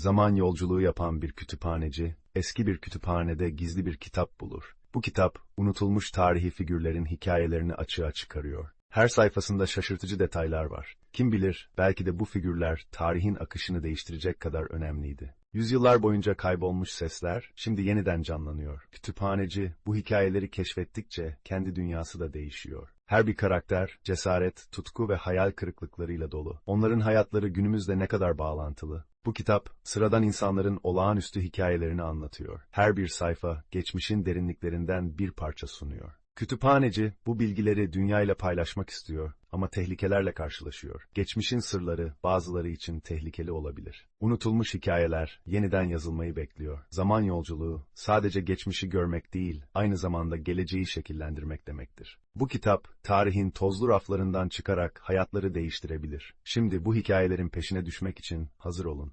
Zaman yolculuğu yapan bir kütüphaneci, eski bir kütüphanede gizli bir kitap bulur. Bu kitap, unutulmuş tarihi figürlerin hikayelerini açığa çıkarıyor. Her sayfasında şaşırtıcı detaylar var. Kim bilir, belki de bu figürler tarihin akışını değiştirecek kadar önemliydi. Yüzyıllar boyunca kaybolmuş sesler, şimdi yeniden canlanıyor. Kütüphaneci, bu hikayeleri keşfettikçe kendi dünyası da değişiyor. Her bir karakter, cesaret, tutku ve hayal kırıklıklarıyla dolu. Onların hayatları günümüzde ne kadar bağlantılı. Bu kitap, sıradan insanların olağanüstü hikayelerini anlatıyor. Her bir sayfa, geçmişin derinliklerinden bir parça sunuyor. Kütüphaneci, bu bilgileri dünyayla paylaşmak istiyor ama tehlikelerle karşılaşıyor. Geçmişin sırları, bazıları için tehlikeli olabilir. Unutulmuş hikayeler, yeniden yazılmayı bekliyor. Zaman yolculuğu, sadece geçmişi görmek değil, aynı zamanda geleceği şekillendirmek demektir. Bu kitap, tarihin tozlu raflarından çıkarak hayatları değiştirebilir. Şimdi bu hikayelerin peşine düşmek için hazır olun.